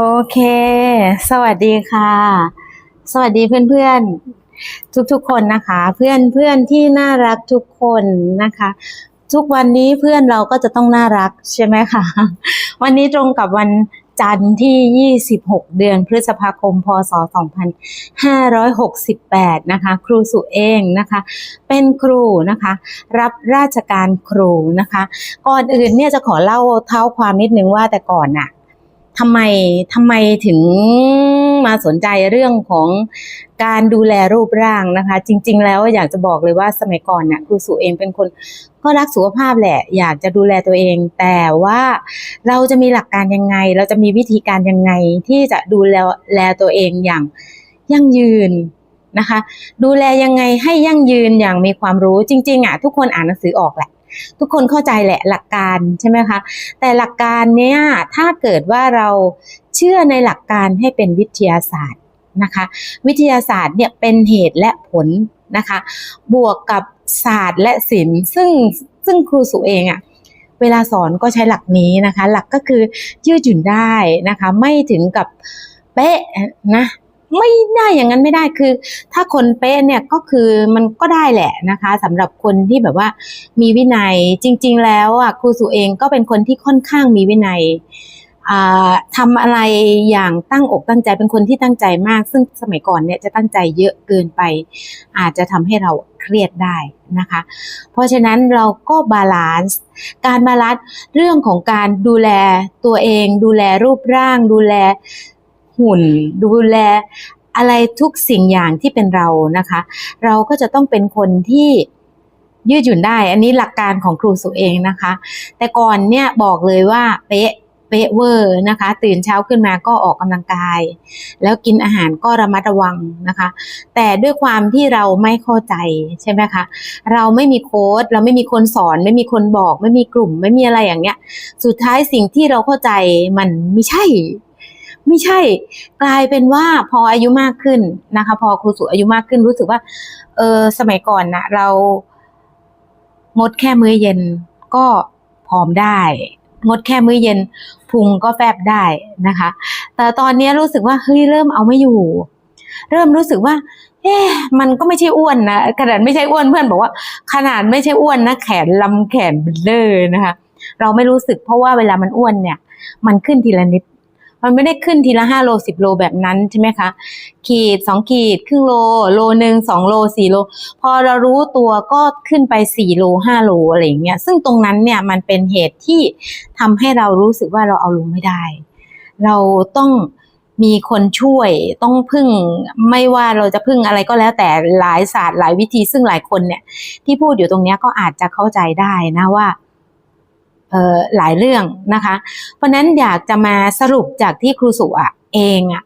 โอเค สวัสดีค่ะ สวัสดีเพื่อนๆ ทุกๆคนนะคะ เพื่อนเพื่อนที่น่ารักทุกคนนะคะ ทุกวันนี้เพื่อนเราก็จะต้องน่ารักใช่ไหมคะวันนี้ตรงกับวันจันทร์ที่ 26 เดือนพฤษภาคม พศ 2568 นะคะ ครูสุเองนะคะ เป็นครูนะคะ รับราชการครูนะคะ ก่อนอื่นเนี่ยจะขอเล่าเท้าความนิดนึงว่าแต่ก่อนน่ะ ทำไมทำไมถึงมาสนใจเรื่องของการดูแลรูปร่างนะคะ จริง ๆ แล้วอยากจะบอกเลยว่าสมัยก่อนน่ะครูสุเองเป็นคนก็รักสุขภาพแหละ อยากจะดูแลตัวเอง แต่ว่าเราจะมีหลักการยังไง เราจะมีวิธีการยังไงที่จะดูแลแลตัวเองอย่างยั่งยืนนะคะ ดูแลยังไงให้ยั่งยืนอย่างมีความรู้จริง ๆอะทุกคนอ่านหนังสือออกแหละ ทุกคนเข้าใจแหละหลักการใช่ไหมคะ แต่หลักการเนี้ยถ้าเกิดว่าเราเชื่อในหลักการให้เป็นวิทยาศาสตร์นะคะ วิทยาศาสตร์เนี่ยเป็นเหตุและผลนะคะ บวกกับศาสตร์และศิลป์ซึ่งซึ่งครูสุเองอะ่ะเวลาสอนก็ใช้หลักนี้นะคะ หลักก็คือยืดหยุ่นได้นะคะ ไม่ถึงกับเป๊ะนะ ไม่ได้อย่างนั้นไม่ได้คือ ถ้าคนเป๊ะเนี่ยก็คือมันก็ได้แหละนะคะสำหรับคนที่แบบว่ามีวินัยจริง ๆ แล้วอะครูสุเองก็เป็นคนที่ค่อนข้างมีวินัยอ่าทำอะไรอย่างตั้งอกตั้งใจเป็นคนที่ตั้งใจมาก ซึ่งสมัยก่อนเนี่ยจะตั้งใจเยอะเกินไป อาจจะทำให้เราเครียดได้นะคะ เพราะฉะนั้นเราก็บาลานซ์การบาลานซ์เรื่องของการดูแลตัวเอง ดูแลรูปร่างดูแล หุ่น ดูแลอะไรทุกสิ่งอย่างที่เป็นเรานะคะ เราก็จะต้องเป็นคนที่ยืดหยุ่นได้ อันนี้หลักการของครูสุเองนะคะ แต่ก่อนเนี่ยบอกเลยว่าเป๊ะเป๊ะเวอร์นะคะ ตื่นเช้าขึ้นมาก็ออกกำลังกาย แล้วกินอาหารก็ระมัดระวังนะคะ แต่ด้วยความที่เราไม่เข้าใจใช่ไหมคะเราไม่มีโค้ดเราไม่มีคนสอน ไม่มีคนบอก ไม่มีกลุ่ม ไม่มีอะไรอย่างเงี้ย สุดท้ายสิ่งที่เราเข้าใจมันไม่ใช่ ไม่ใช่ กลายเป็นว่าพออายุมากขึ้นนะคะ พอครูสุอายุมากขึ้นรู้สึกว่า เออสมัยก่อนนะเรางดแค่มื้อเย็นก็ผอมได้ งดแค่มื้อเย็นพุงก็แฟบได้นะคะ แต่ตอนนี้รู้สึกว่าเฮ้ยเริ่มเอาไม่อยู่ เริ่มรู้สึกว่า เอ๊ะมันก็ไม่ใช่อ้วนนะขนาดไม่ใช่อ้วนเพื่อนบอกว่า ขนาดไม่ใช่อ้วนนะแขนลำแขนเบลอนะคะ เราไม่รู้สึกเพราะว่าเวลามันอ้วนเนี่ย มันขึ้นทีละนิด มันไม่ได้ขึ้นทีละห้าโลสิบโลแบบนั้นใช่ไหมคะขีดสองขีดครึ่งโลโลหนึ่งสองโลสี่โล พอเรารู้ตัวก็ขึ้นไปสี่โลห้าโลอะไรอย่างเงี้ยซึ่งตรงนั้นเนี่ยมันเป็นเหตุที่ทำให้เรารู้สึกว่าเราเอาลงไม่ได้ เราต้องมีคนช่วยต้องพึ่งไม่ว่าเราจะพึ่งอะไรก็แล้วแต่หลายศาสตร์หลายวิธีซึ่งหลายคนเนี่ย ที่พูดอยู่ตรงเนี้ยก็อาจจะเข้าใจได้นะว่า หลายเรื่องนะคะ เพราะนั้นอยากจะมาสรุปจากที่ครูสุอะเองอะ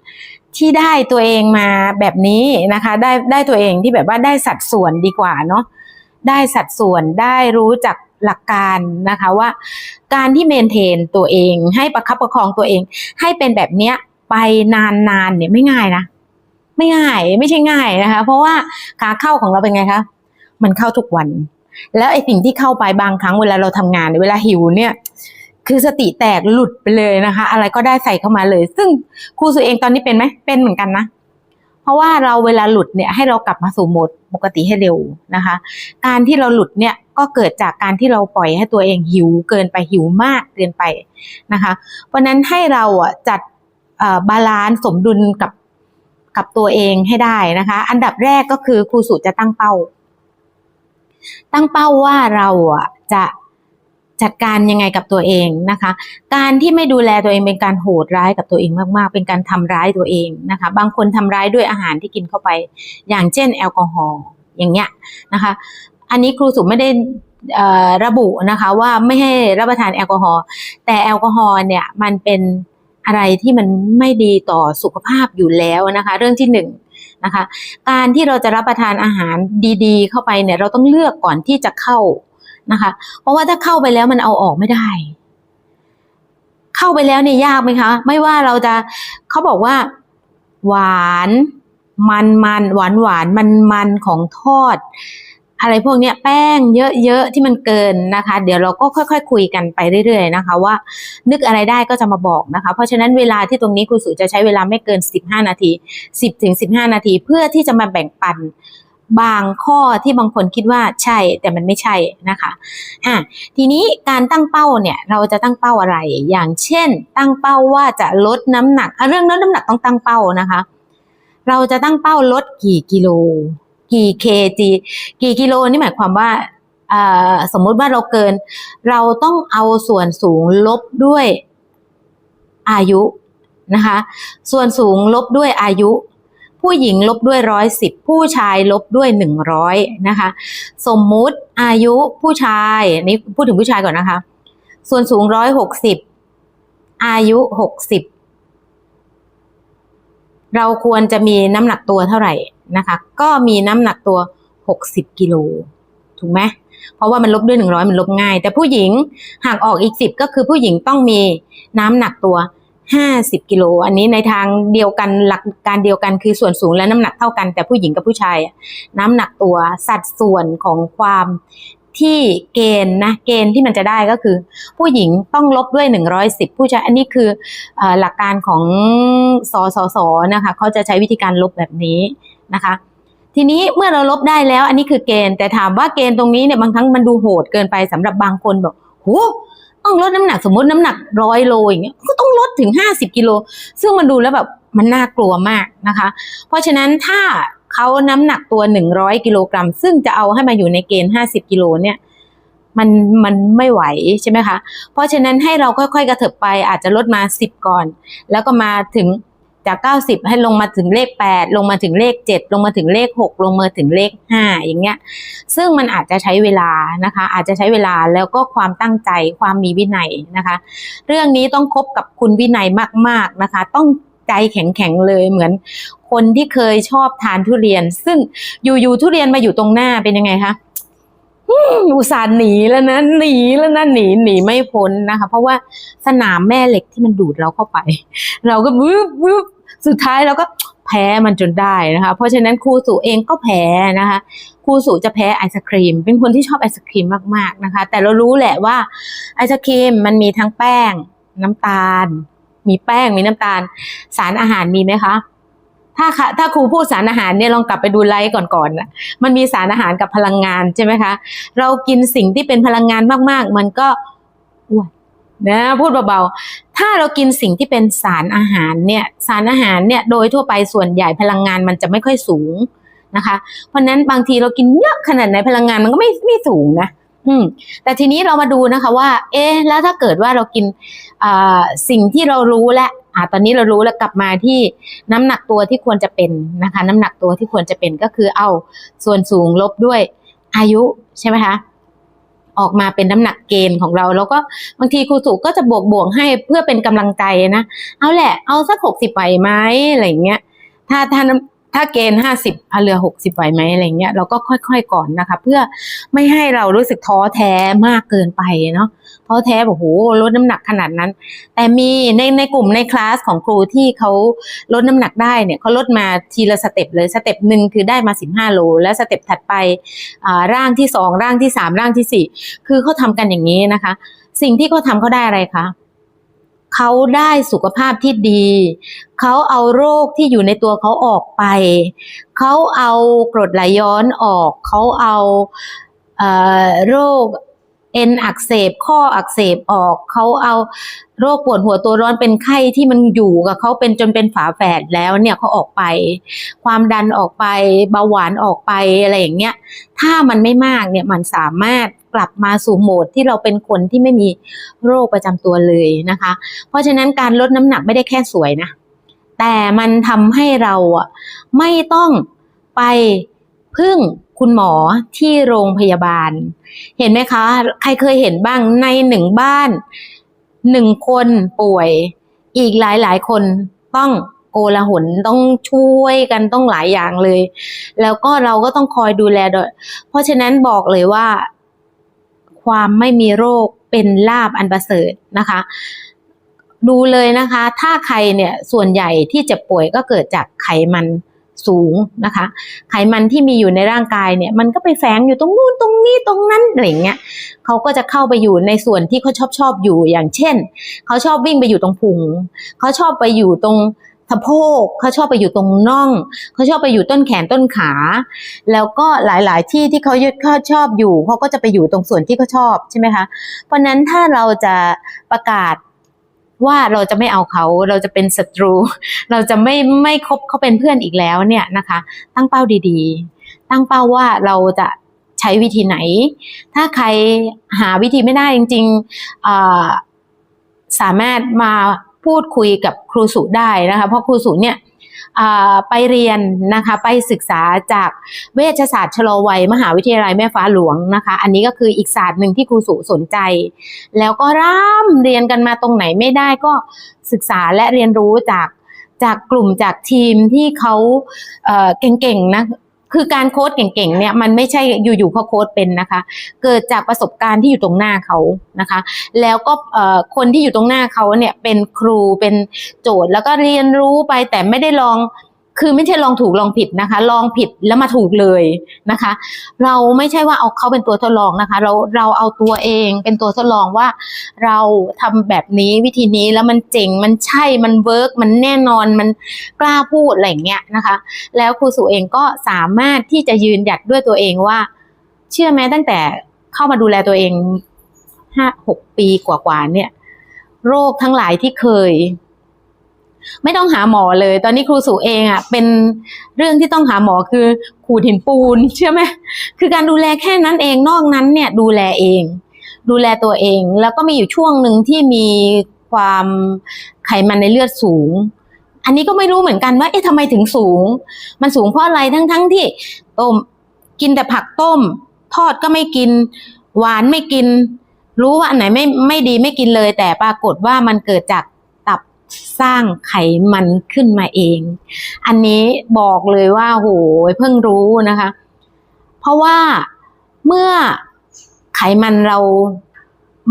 ที่ได้ตัวเองมาแบบนี้นะคะ ได้ได้ตัวเองที่แบบว่าได้สัดส่วนดีกว่าเนาะได้สัดส่วนได้รู้จักหลักการนะคะว่า การที่เมนเทนตัวเอง ให้ประคับประคองตัวเอง ให้เป็นแบบเนี้ยไปนานๆเนี่ยไม่ง่ายนะไม่ง่ายไม่ใช่ง่ายนะคะ เพราะว่าขาเข้าของเราเป็นไงคะมันเข้าทุกวัน แล้วไอสิ่งที่เข้าไปบางครั้งเวลาเราทำงานเนี่ยเวลาหิวเนี่ยคือสติแตกหลุดไปเลยนะคะ อะไรก็ได้ใส่เข้ามาเลย ซึ่งครูสุเองตอนนี้เป็นไหมเป็นเหมือนกันนะเพราะว่าเราเวลาหลุดเนี่ยให้เรากลับมาสู่โหมดปกติให้เร็วนะคะ การที่เราหลุดเนี่ยก็เกิดจากการที่เราปล่อยให้ตัวเองหิวเกินไปหิวมากเกินไปนะคะ เพราะนั้นให้เราอะจัดบาลานซ์สมดุลกับกับตัวเองให้ได้นะคะ อันดับแรกก็คือครูสุจะตั้งเป้า ตั้งเป้าว่าเราอะจะจัดการยังไงกับตัวเองนะคะ การที่ไม่ดูแลตัวเองเป็นการโหดร้ายกับตัวเองมากๆ เป็นการทำร้ายตัวเองนะคะ บางคนทำร้ายด้วยอาหารที่กินเข้าไป อย่างเช่นแอลกอฮอล์อย่างเงี้ยนะคะ อันนี้ครูสุไม่ได้ระบุนะคะว่าไม่ให้รับประทานแอลกอฮอล์แต่แอลกอฮอล์เนี่ยมันเป็นอะไรที่มันไม่ดีต่อสุขภาพอยู่แล้วนะคะ เรื่องที่หนึ่ง นะคะ การที่เราจะรับประทานอาหารดีๆ เข้าไปเนี่ยเราต้องเลือกก่อนที่จะเข้านะคะ เพราะว่าถ้าเข้าไปแล้วมันเอาออกไม่ได้ เข้าไปแล้วเนี่ยยากไหมคะ ไม่ว่าเราจะเขาบอกว่า หวาน มันมันหวานหวานมันมันของทอด อะไรพวกนี้แป้งเยอะๆที่มันเกินนะคะ เดี๋ยวเราก็ค่อยๆคุยกันไปเรื่อยๆนะคะ ว่านึกอะไรได้ก็จะมาบอกนะคะ เพราะฉะนั้นเวลาที่ตรงนี้ครูสุจะใช้เวลาไม่เกิน 15 นาที 10ถึง15 นาที เพื่อที่จะมาแบ่งปันบางข้อที่บางคนคิดว่าใช่แต่มันไม่ใช่นะคะอะทีนี้การตั้งเป้าเนี่ยเราจะตั้งเป้าอะไร อย่างเช่น ตั้งเป้าว่าจะลดน้ำหนักเรื่องลดน้ำหนักต้องตั้งเป้านะคะ เราจะตั้งเป้าลดกี่กิโล กี่เคจีกี่กิโลนี่หมายความว่าสมมุติว่าเราเกิน เราต้องเอาส่วนสูงลบด้วยอายุนะคะ ส่วนสูงลบด้วยอายุ ผู้หญิงลบด้วยร้อยสิบผู้ชายลบด้วยหนึ่งร้อยนะคะ สมมุติอายุผู้ชายนี่พูดถึงผู้ชายก่อนนะคะ ส่วนสูงร้อยหกสิบอายุหกสิบเราควรจะมีน้ำหนักตัวเท่าไหร่ นะคะ ก็มีน้ำหนักตัวหกสิบกิโลถูกไหมเพราะว่ามันลบด้วยหนึ่งร้อยมันลบง่าย แต่ผู้หญิงหากออกอีกสิบก็คือผู้หญิงต้องมีน้ำหนักตัวห้าสิบกิโล อันนี้ในทางเดียวกันหลักการเดียวกันคือส่วนสูงและน้ำหนักเท่ากัน แต่ผู้หญิงกับผู้ชายน้ำหนักตัวสัดส่วนของความที่เกณฑ์นะเกณฑ์ที่มันจะได้ก็คือ ผู้หญิงต้องลบด้วย 110 ผู้ชายอันนี้คือออหลักการของสสสนะคะเขาจะใช้วิธีการลบแบบนี้ นะคะ ทีนี้เมื่อเราลบได้แล้ว อันนี้คือเกณฑ์แต่ถามว่าเกณฑ์ตรงนี้เนี่ยบางครั้งมันดูโหดเกินไปสำหรับบางคนบอกโหต้องลดน้ำหนักสมมติน้ำหนักร้อยโลอย่างเงี้ยก็ต้องลดถึง 50กิโลซึ่งมันดูแล้วแบบมันน่ากลัวมากนะคะ เพราะฉะนั้นถ้าเขาน้ำหนักตัว 100กิโลกรัมซึ่งจะเอาให้มาอยู่ในเกณฑ์ 50กิโลเนี่ยมันมันไม่ไหวใช่ไหมคะ เพราะฉะนั้นให้เราค่อยๆกระเถิบไปอาจจะลดมา 10 ก่อน แล้วก็มาถึง จาก 90 ให้ลงมาถึงเลข 8 ลงมาถึงเลข 7 ลงมาถึงเลข 6 ลงมาถึงเลข 5 อย่างเงี้ย ซึ่งมันอาจจะใช้เวลานะคะ อาจจะใช้เวลาแล้วก็ความตั้งใจความมีวินัยนะคะ เรื่องนี้ต้องคบกับคุณวินัยมาก ๆนะคะ ต้องใจแข็งๆเลยเหมือนคนที่เคยชอบทานทุเรียน ซึ่งอยู่ๆทุเรียนมาอยู่ตรงหน้าเป็นยังไงคะ อุตส่าห์หนีแล้วนะหนีแล้วนะหนีหนีไม่พ้นนะคะ เพราะว่าสนามแม่เหล็กที่มันดูดเราเข้าไป เราก็วืบวืบสุดท้ายเราก็แพ้มันจนได้นะคะ เพราะฉะนั้นครูสุเองก็แพ้นะคะครูสุจะแพ้ไอศครีม เป็นคนที่ชอบไอศครีมมากๆนะคะ แต่เรารู้แหละว่าไอศครีมมันมีทั้งแป้ง น้ำตาล มีแป้งมีน้ำตาล สารอาหารมีไหมคะ ถ้าค่ะถ้าครูพูดสารอาหารเนี่ยลองกลับไปดูไลฟ์ก่อนๆนะมันมีสารอาหารกับพลังงานใช่ไหมคะ เรากินสิ่งที่เป็นพลังงานมากๆ มันก็อ้วนนะพูดเบาๆ ถ้าเรากินสิ่งที่เป็นสารอาหารเนี่ยสารอาหารเนี่ยโดยทั่วไปส่วนใหญ่พลังงานมันจะไม่ค่อยสูงนะคะ เพราะนั้นบางทีเรากินเยอะขนาดไหนพลังงานมันก็ไม่ไม่สูงนะอืมแต่ทีนี้เรามาดูนะคะว่า เอ๊แล้วถ้าเกิดว่าเรากินสิ่งที่เรารู้แล้ว อ่าตอนนี้เรารู้แล้วกลับมาที่น้ำหนักตัวที่ควรจะเป็นนะคะ น้ำหนักตัวที่ควรจะเป็นก็คือเอาส่วนสูงลบด้วยอายุใช่ไหมคะออกมาเป็นน้ำหนักเกณฑ์ของเรา แล้วก็บางทีครูสุก็จะบวกบวกให้เพื่อเป็นกำลังใจนะ เอาแหละ เอาสักหกสิบไปไหมอะไรอย่างเงี้ยถ้าถ้าน ถ้าเกณฑ์ห้าสิบเหลือหกสิบไหวไหมอะไรเงี้ยเราก็ค่อยๆก่อนนะคะ เพื่อไม่ให้เรารู้สึกท้อแท้มากเกินไปเนาะท้อแท้แบบโหลดน้ำหนักขนาดนั้น แต่มีในในกลุ่มในคลาสของครูที่เขาลดน้ำหนักได้เนี่ยเขาลดมาทีละสเต็ปเลยสเต็ปหนึ่งคือได้มาสิบห้าโล แล้วสเต็ปถัดไปอ่าร่างที่สองร่างที่สามร่างที่สี่คือเขาทำกันอย่างนี้นะคะ สิ่งที่เขาทำเขาได้อะไรคะ เขาได้สุขภาพที่ดี เขาเอาโรคที่อยู่ในตัวเขาออกไป เขาเอากรดไหลย้อนออก เขาเอาเอ่อโรคเอ็นอักเสบข้ออักเสบออก เขาเอาโรคปวดหัวตัวร้อนเป็นไข้ที่มันอยู่กับเขาเป็นจนเป็นฝาแฝดแล้วเนี่ยเขาออกไป ความดันออกไปเบาหวานออกไปอะไรอย่างเงี้ยถ้ามันไม่มากเนี่ยมันสามารถ กลับมาสู่โหมดที่เราเป็นคนที่ไม่มีโรคประจำตัวเลยนะคะ เพราะฉะนั้นการลดน้ำหนักไม่ได้แค่สวยนะ แต่มันทำให้เราอะไม่ต้องไปพึ่งคุณหมอที่โรงพยาบาล เห็นไหมคะ ใครเคยเห็นบ้างในหนึ่งบ้านหนึ่งคนป่วย อีกหลายหลายคนต้องโกลาหลต้องช่วยกันต้องหลายอย่างเลย แล้วก็เราก็ต้องคอยดูแลด้วยเพราะฉะนั้นบอกเลยว่า ความไม่มีโรคเป็นลาบอันประเสริฐนะคะ ดูเลยนะคะ ถ้าใครเนี่ยส่วนใหญ่ที่จ็บป่วยก็เกิดจากไขมันสูงนะคะ ไขมันที่มีอยู่ในร่างกายเนี่ยมันก็ไปแฝงอยู่ตรงนู้นตรงนี้ตรงนั้นอะไรอย่างเงี้ยเขาก็จะเข้าไปอยู่ในส่วนที่เขาชอบชอบอยู่อย่างเช่น เขาชอบวิ่งไปอยู่ตรงพุงเขาชอบไปอยู่ตรง สะโพกเขาชอบไปอยู่ตรงน่องเขาชอบไปอยู่ต้นแขนต้นขา แล้วก็หลาย ๆ ที่ที่เขายึดเขาชอบอยู่เขาก็จะไปอยู่ตรงส่วนที่เขาชอบใช่ไหมคะเพราะนั้นถ้าเราจะประกาศว่าเราจะไม่เอาเขาเราจะเป็นศัตรู เราจะไม่ไม่คบเขาเป็นเพื่อนอีกแล้วเนี่ยนะคะ ตั้งเป้าดีๆ ตั้งเป้าว่าเราจะใช้วิธีไหน ถ้าใครหาวิธีไม่ได้จริงๆสามารถมา พูดคุยกับครูสุได้นะคะเพราะครูสุเนี่ยไปเรียนนะคะไปศึกษาจากเวชศาสตร์ชะลอวัย มหาวิทยาลัยแม่ฟ้าหลวงนะคะ อันนี้ก็คืออีกศาสตร์หนึ่งที่ครูสุสนใจ แล้วก็ร่ำเรียนกันมาตรงไหนไม่ได้ก็ศึกษาและเรียนรู้จากจากกลุ่มจากทีมที่เขาเก่งๆนะ คือการโค้ดเก่งๆเนี่ยมันไม่ใช่อยู่ๆเขาโค้ดเป็นนะคะ เกิดจากประสบการณ์ที่อยู่ตรงหน้าเขานะคะ แล้วก็คนที่อยู่ตรงหน้าเขาเนี่ยเป็นครูเป็นโจทย์แล้วก็เรียนรู้ไปแต่ไม่ได้ลอง คือไม่ใช่ลองถูกลองผิดนะคะ ลองผิดแล้วมาถูกเลยนะคะ เราไม่ใช่ว่าเอาเขาเป็นตัวทดลองนะคะ เราเราเอาตัวเองเป็นตัวทดลองว่า เราทำแบบนี้วิธีนี้แล้วมันเจ๋งมันใช่มันเวิร์กมันแน่นอนมันกล้าพูดอะไรอย่างเงี้ยนะคะ แล้วครูสุเองก็สามารถที่จะยืนหยัดด้วยตัวเองว่า เชื่อไหมตั้งแต่เข้ามาดูแลตัวเองห้าหกปีกว่าๆเนี่ย โรคทั้งหลายที่เคย ไม่ต้องหาหมอเลย ตอนนี้ครูสุเองอะเป็นเรื่องที่ต้องหาหมอคือขูดหินปูนเชื่อไหมคือการดูแลแค่นั้นเองนอกนั้นเนี่ยดูแลเอง ดูแลตัวเอง แล้วก็มีอยู่ช่วงหนึ่งที่มีความไขมันในเลือดสูง อันนี้ก็ไม่รู้เหมือนกันว่า เอ๊ะทำไมถึงสูง มันสูงเพราะอะไรทั้งทั้งๆที่ต้มกินแต่ผักต้ม ทอดก็ไม่กิน หวานไม่กิน รู้ว่าอันไหนไม่ไม่ดีไม่กินเลย แต่ปรากฏว่ามันเกิดจาก สร้างไขมันขึ้นมาเอง อันนี้บอกเลยว่าโหยเพิ่งรู้นะคะ เพราะว่าเมื่อไขมันเรา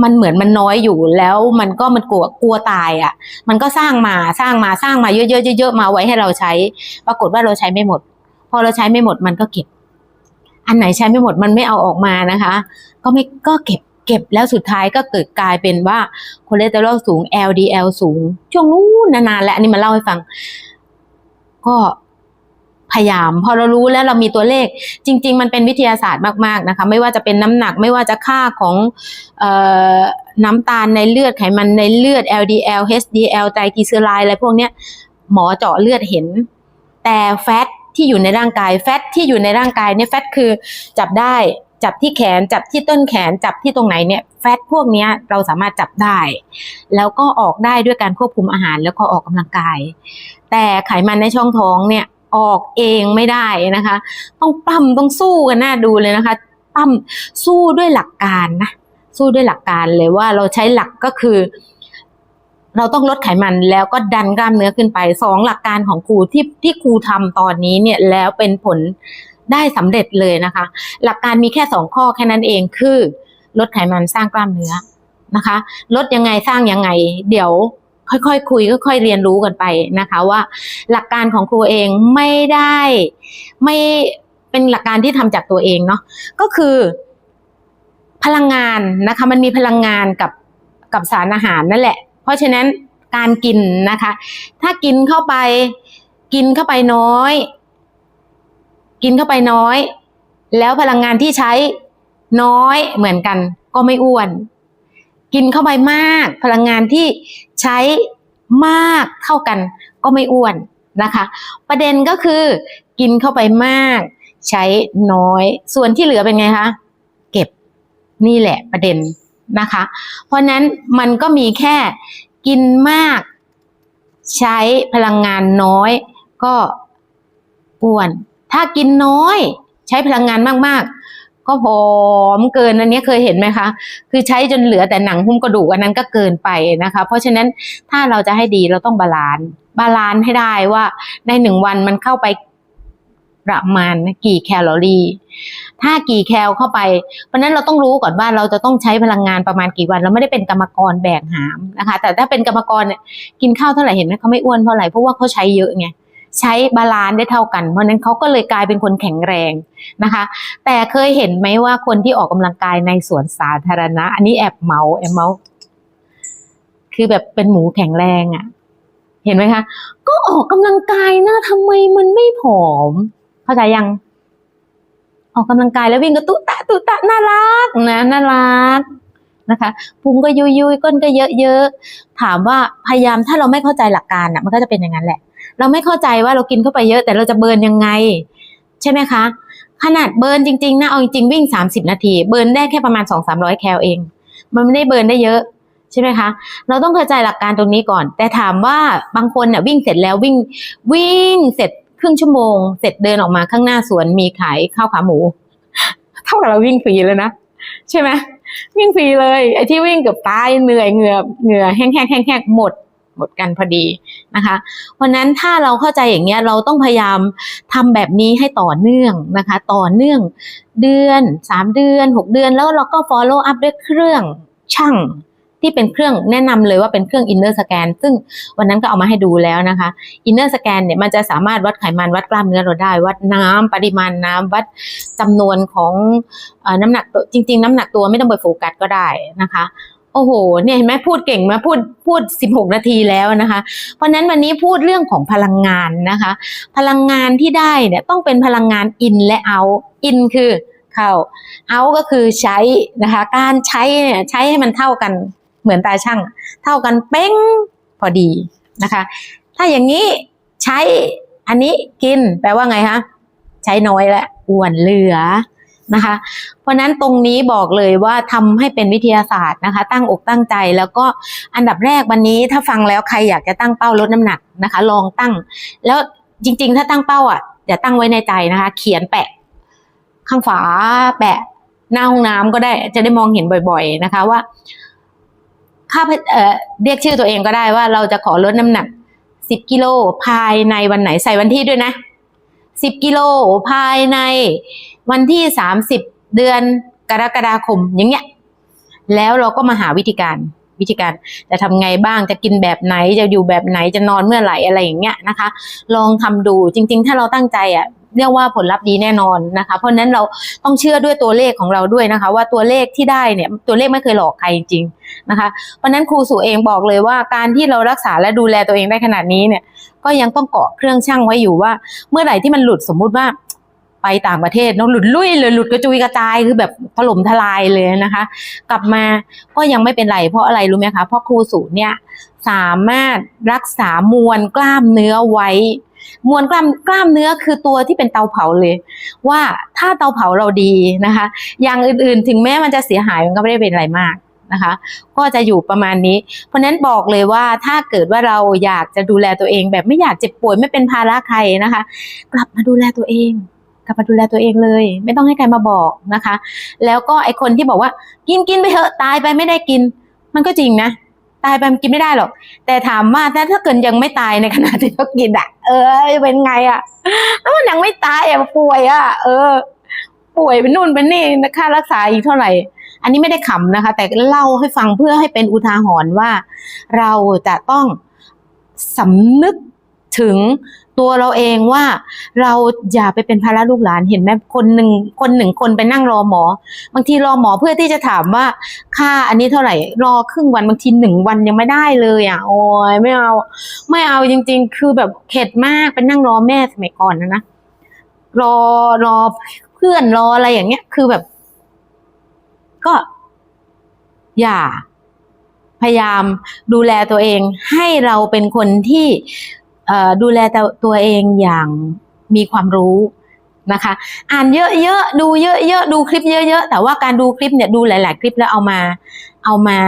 มันเหมือนมันน้อยอยู่แล้วมันก็มันกลัวกลัวตายอะ่ะ มันก็สร้างมาสร้างมาสร้างมาเยอะๆเยอะๆมาไว้ให้เราใช้ ปรากฏว่าเราใช้ไม่หมด พอเราใช้ไม่หมดมันก็เก็บ อันไหนใช้ไม่หมดมันไม่เอาออกมานะคะ ก็ไม่ก็เก็บ ก็บแล้วสุดท้ายก็เกิดกลายเป็นว่าคอเลสเตอรอลสูง LDL สูง ช่วงนู้นนานๆแล้วอันนี้มาเล่าให้ฟัง ก็พยายาม พอเรารู้แล้วเรามีตัวเลข จริง ๆ มันเป็นวิทยาศาสตร์มากๆนะคะ ไม่ว่าจะเป็นน้ำหนักไม่ว่าจะค่าของออน้ำตาลในเลือดไขมันในเลือด LDL HDL ไตรกลีเซอไรด์อะไรพวกเนี้ย หมอเจาะเลือดเห็น แต่แฟตที่อยู่ในร่างกายแฟตที่อยู่ในร่างกายเนี่ยแฟตคือจับได้ จับที่แขน จับที่ต้นแขน จับที่ตรงไหนเนี่ยแฟตพวกนี้เราสามารถจับได้ แล้วก็ออกได้ด้วยการควบคุมอาหารแล้วก็ออกกำลังกาย แต่ไขมันในช่องท้องเนี่ยออกเองไม่ได้นะคะ ต้องปั้มต้องสู้กันหน้าดูเลยนะคะปั้มสู้ด้วยหลักการนะ สู้ด้วยหลักการเลยว่าเราใช้หลักก็คือ เราต้องลดไขมันแล้วก็ดันกล้ามเนื้อขึ้นไปสองหลักการของครูที่ที่ครูทำตอนนี้เนี่ยแล้วเป็นผล ได้สำเร็จเลยนะคะ หลักการมีแค่สองข้อแค่นั้นเองคือ ลดไขมันสร้างกล้ามเนื้อนะคะ ลดยังไงสร้างยังไง เดี๋ยวค่อยๆคคุยค่อยๆเรียนรู้กันไปนะคะ ว่าหลักการของครูเองไม่ได้ไม่เป็นหลักการที่ทำจากตัวเองเนาะก็คือ พลังงานนะคะ มันมีพลังงานกับกับสารอาหารนั่นแหละ เพราะฉะนั้นการกินนะคะ ถ้ากินเข้าไปกินเข้าไปน้อย กินเข้าไปน้อย แล้วพลังงานที่ใช้น้อยเหมือนกัน ก็ไม่อ้วน กินเข้าไปมาก พลังงานที่ใช้มากเท่ากัน ก็ไม่อ้วนนะคะ ประเด็นก็คือ กินเข้าไปมาก ใช้น้อย ส่วนที่เหลือเป็นไงคะเก็บนี่แหละประเด็นนะคะ เพราะนั้นมันก็มีแค่กินมาก ใช้พลังงานน้อย ก็อ้วน ถ้ากินน้อย ใช้พลังงานมากๆ ก็ผอมเกินอันนี้เคยเห็นไหมคะ คือใช้จนเหลือแต่หนังหุ้มกระดูกอันนั้นก็เกินไปนะคะ เพราะฉะนั้นถ้าเราจะให้ดีเราต้องบาลานซ์บาลานซ์ให้ได้ว่าในหนึ่งวันมันเข้าไปประมาณกี่แคลอรี่ ถ้ากี่แคลเข้าไป เพราะนั้นเราต้องรู้ก่อนว่าเราจะต้องใช้พลังงานประมาณกี่วัน เราไม่ได้เป็นกรรมกรแบกหามนะคะ แต่ถ้าเป็นกรรมกรเนี่ยกินข้าวเท่าไหร่เห็นไหมเขาไม่อ้วนเพราะอะไร เพราะว่าเขาใช้เยอะไง ใช้บาลานซ์ได้เท่ากัน เพราะนั้นเขาก็เลยกลายเป็นคนแข็งแรงนะคะ แต่เคยเห็นไหมว่าคนที่ออกกำลังกายในสวนสาธารณะ อันนี้แอบเมาแอบเมาคือแบบเป็นหมูแข็งแรงอะ่ะ เห็นไหมคะ ก็ออกกำลังกายนะทำไมมันไม่ผอม เข้าใจยัง ออกกำลังกายแล้ววิ่งก็ตุ๊ตะตุ๊ตะน่ารักนะน่ารักนะคะพุงก็ยุยยุยก้นก็เยอะเยอะถามว่าพยายามถ้าเราไม่เข้าใจหลักการอะ มันก็จะเป็นอย่างนั้นแหละ เราไม่เข้าใจว่าเรากินเข้าไปเยอะแต่เราจะเบิร์นยังไง ใช่ไหมคะ ขนาดเบิร์นจริงๆนะเอาจริงๆวิ่งสามสิบนาที เบิร์นได้แค่ประมาณสองสามร้อยแคลเอง มันไม่ได้เบิร์นได้เยอะใช่ไหมคะ เราต้องเข้าใจหลักการตรงนี้ก่อน แต่ถามว่าบางคนเนี่ยวิ่งเสร็จแล้ววิ่งวิ่งเสร็จครึ่งชั่วโมง เสร็จเดินออกมาข้างหน้าสวนมีขายข้าวขาหมู เท่ากับเราวิ่งฟรีเลยนะใช่ไหมวิ่งฟรีเลยไอ้ที่วิ่งเกือบตายเหนื่อยเหงื่อเหงื่อแห้งๆแห้งๆหมดหมด กันพอดีนะคะเพราะนั้นถ้าเราเข้าใจอย่างเงี้ยเราต้องพยายามทำแบบนี้ให้ต่อเนื่องนะคะ ต่อเนื่องเดือนสามเดือนหกเดือนแล้วเราก็ follow up ด้วยเครื่องช่างที่เป็นเครื่องแนะนำเลยว่าเป็นเครื่อง inner scan ซึ่งวันนั้นก็เอามาให้ดูแล้วนะคะ inner scan เนี่ยมันจะสามารถวัดไขมันวัดกล้ามเนื้อเราได้ วัดน้ำปริมาณน้ำวัดจำนวนของอน้ำหนักตัวจริง ๆ น้ำหนักตัวไม่ต้องไปโฟกัสก็ได้นะคะ โอ้โห เนี่ยเห็นไหมพูดเก่งมาพูดพูด 16 นาทีแล้วนะคะ เพราะนั้นวันนี้พูดเรื่องของพลังงานนะคะ พลังงานที่ได้เนี่ยต้องเป็นพลังงาน in และ out in คือเข้า out ก็คือใช้นะคะ การใช้เนี่ยใช้ให้มันเท่ากันเหมือนตาช่าง เท่ากันเป้งพอดีนะคะ ถ้าอย่างนี้ใช้อันนี้กินแปลว่าไงคะใช้น้อยและอ้วนเหลือ นะคะ เพราะนั้นตรงนี้บอกเลยว่าทำให้เป็นวิทยาศาสตร์นะคะ ตั้งอกตั้งใจแล้วก็อันดับแรกวันนี้ถ้าฟังแล้วใครอยากจะตั้งเป้าลดน้ำหนักนะคะ ลองตั้ง แล้วจริง ๆ ถ้าตั้งเป้าอะอย่าตั้งไว้ในใจนะคะ เขียนแปะ ข้างฝาแปะ หน้าห้องน้ำก็ได้จะได้มองเห็นบ่อย ๆนะคะว่าข้าเอ่อเรียกชื่อตัวเองก็ได้ว่าเราจะขอลดน้ำหนักสิบกิโลภายในวันไหนใส่วันที่ด้วยนะสิบกิโลภายใน วันที่สามสิบเดือนกรกฎาคมอย่างเงี้ยแล้วเราก็มาหาวิธีการวิธีการจะทำไงบ้างจะกินแบบไหนจะอยู่แบบไหนจะนอนเมื่อไหร่อะไรอย่างเงี้ยนะคะ ลองทำดูจริง ๆ ถ้าเราตั้งใจอะเรียกว่าผลลัพธ์ดีแน่นอนนะคะ เพราะนั้นเราต้องเชื่อด้วยตัวเลขของเราด้วยนะคะ ว่าตัวเลขที่ได้เนี่ยตัวเลขไม่เคยหลอกใครจริงๆนะคะ เพราะนั้นครูสุเองบอกเลยว่าการที่เรารักษาและดูแลตัวเองได้ขนาดนี้เนี่ย ก็ยังต้องเกาะเครื่องช่างไว้อยู่ว่า เมื่อไหร่ที่มันหลุดสมมุติว่า ไปต่างประเทศเนาะหลุดลุ่ยเลยหลุดกระจุยกระจายคือแบบถล่มทลายเลยนะคะ กลับมาก็ยังไม่เป็นไรเพราะอะไรรู้ไหมคะเพราะครูสูเนี่ยสามารถรักษามวลกล้ามเนื้อไว้ มวลกล้ามกล้ามเนื้อคือตัวที่เป็นเตาเผาเลย ว่าถ้าเตาเผาเราดีนะคะ อย่างอื่นๆ ถึงแม้มันจะเสียหายมันก็ไม่ได้เป็นอะไรมากนะคะ ก็จะอยู่ประมาณนี้ เพราะฉะนั้นบอกเลยว่าถ้าเกิดว่าเราอยากจะดูแลตัวเองแบบไม่อยากเจ็บป่วยไม่เป็นภาระใครนะคะ กลับมาดูแลตัวเอง กลับมาดูแลตัวเองเลย ไม่ต้องให้ใครมาบอกนะคะ แล้วก็ไอคนที่บอกว่า กินกินไปเถอะตายไปไม่ได้กิน มันก็จริงนะตายไปมันกินไม่ได้หรอก แต่ถามว่าถ้าถ้าเกิดยังไม่ตายในขณะที่เขากินอะ เออเป็นไงอะถ้ามันยังไม่ตายอะป่วยอะ เออ ป่วยเป็นนู่นเป็นนี่ค่ารักษาอีกเท่าไหร่ อันนี้ไม่ได้ขำนะคะ แต่เล่าให้ฟังเพื่อให้เป็นอุทาหรณ์ว่า เราจะต้องสำนึก ถึงตัวเราเองว่าเราอย่าไปเป็นภาระลูกหลานเห็นไหมคนหนึ่งคนหนึ่งคนไปนั่งรอหมอ บางทีรอหมอเพื่อที่จะถามว่าค่าอันนี้เท่าไหร่รอครึ่งวันบางทีหนึ่งวันยังไม่ได้เลยอะโอ้ยไม่เอาไม่เอาจริง ๆ คือแบบเข็ดมากไปนั่งรอแม่สมัยก่อนนะนะรอรอเพื่อนรออะไรอย่างเงี้ย คือแบบ ก็ อย่า พยายามดูแลตัวเอง ให้เราเป็นคนที่ ดูแลตัวตัวเองอย่างมีความรู้นะคะ อ่านเยอะๆ ดูเยอะๆ ดูคลิปเยอะๆ แต่ว่าการดูคลิปเนี่ยดูหลาย ๆ คลิปแล้วเอามาเอามา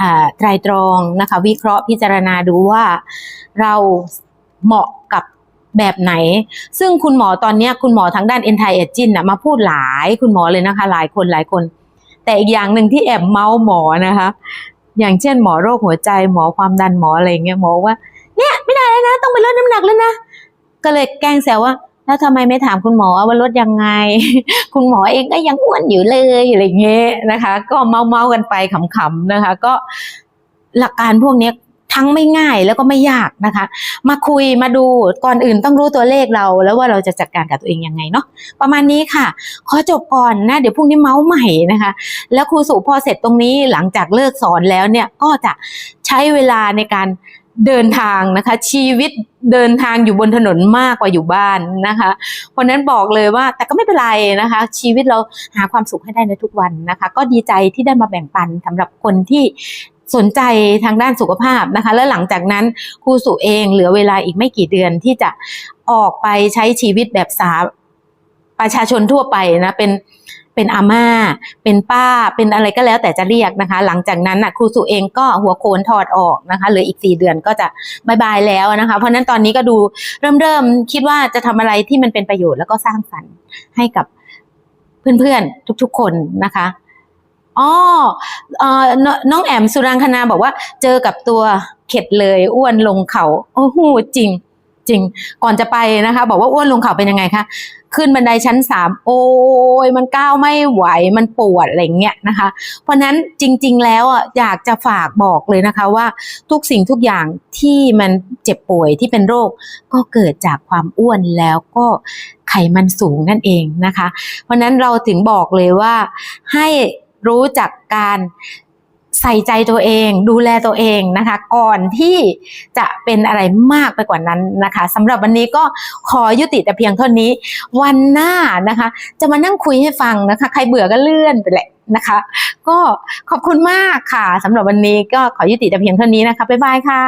อ่าไตรตรองนะคะ วิเคราะห์พิจารณาดูว่าเราเหมาะกับแบบไหน ซึ่งคุณหมอตอนนี้คุณหมอทางด้าน anti aging นะมาพูดหลายคุณหมอเลยนะคะ หลายคนหลายคน แต่อีกอย่างหนึ่งที่แอบเมาส์หมอนะคะ อย่างเช่นหมอโรคหัวใจหมอความดันหมออะไรเงี้ยหมอว่า นี่ยได้นะ ต้องไปลดน้ำหนักแล้วนะ ก็เลยแกล้งแซวว่า แล้วทำไมไม่ถามคุณหมอว่าลดยังไง คุณหมอเองก็ยังอ้วนอยู่เลยอะไรเงี้ยนะคะ ก็เมาเมากันไปขำๆนะคะ ก็หลักการพวกนี้ททั้งไม่ง่ายแล้วก็ไม่ยากนะคะ มาคุยมาดูก่อนอื่นต้องรู้ตัวเลขเรา แล้วว่าเราจะจัดการกับตัวเองยังไงเนาะประมาณนี้ค่ะ ขอจบก่อนนะ เดี๋ยวพรุ่งนี้เมาส์ใหม่นะคะ แล้วครูสุพอเสร็จตรงนี้หลังจากเลิกสอนแล้วเนี่ยก็จะใช้เวลาในการ เดินทางนะคะ ชีวิตเดินทางอยู่บนถนนมากกว่าอยู่บ้านนะคะ เพราะนั้นบอกเลยว่าแต่ก็ไม่เป็นไรนะคะ ชีวิตเราหาความสุขให้ได้ในทุกวันนะคะ ก็ดีใจที่ได้มาแบ่งปันสำหรับคนที่สนใจทางด้านสุขภาพนะคะ แล้วหลังจากนั้นครูสุเองเหลือเวลาอีกไม่กี่เดือนที่จะออกไปใช้ชีวิตแบบสาประชาชนทั่วไปนะเป็น เป็นอาม่า เป็นป้า เป็นอะไรก็แล้วแต่จะเรียกนะคะ หลังจากนั้นน่ะครูสุเองก็หัวโคนถอดออกนะคะเหลืออีกสี่เดือนก็จะบายบายแล้วนะคะ เพราะนั้นตอนนี้ก็ดูเริ่มเริ่มคิดว่าจะทำอะไรที่มันเป็นประโยชน์แล้วก็สร้างสรรค์ให้กับเพื่อนๆทุกๆคนนะคะอ๋อเอ่อนน้องแอมสุรังคณาบอกว่าเจอกับตัวเข็ดเลยอ้วนลงเขา โอ้โหจริง จริง ก่อนจะไปนะคะ บอกว่าอ้วนลงเขาเป็นยังไงคะขึ้นบันไดชั้นสามโอ้ยมันก้าวไม่ไหวมันปวดอะไรเงี้ยนะคะ เพราะนั้นจริง ๆ แล้วอะอยากจะฝากบอกเลยนะคะว่าทุกสิ่งทุกอย่างที่มันเจ็บป่วยที่เป็นโรค ก็เกิดจากความอ้วนแล้วก็ไขมันสูงนั่นเองนะคะ เพราะฉะนั้นเราถึงบอกเลยว่าให้รู้จักการ ใส่ใจตัวเอง ดูแลตัวเองนะคะ ก่อนที่จะเป็นอะไรมากไปกว่านั้นนะคะสำหรับวันนี้ก็ขอยุติแต่เพียงเท่านี้ วันหน้านะคะ จะมานั่งคุยให้ฟังนะคะ ใครเบื่อก็เลื่อนไปแหละนะคะ ก็ขอบคุณมากค่ะสำหรับวันนี้ก็ขอยุติแต่เพียงเท่านี้นะคะบ๊ายบายค่ะ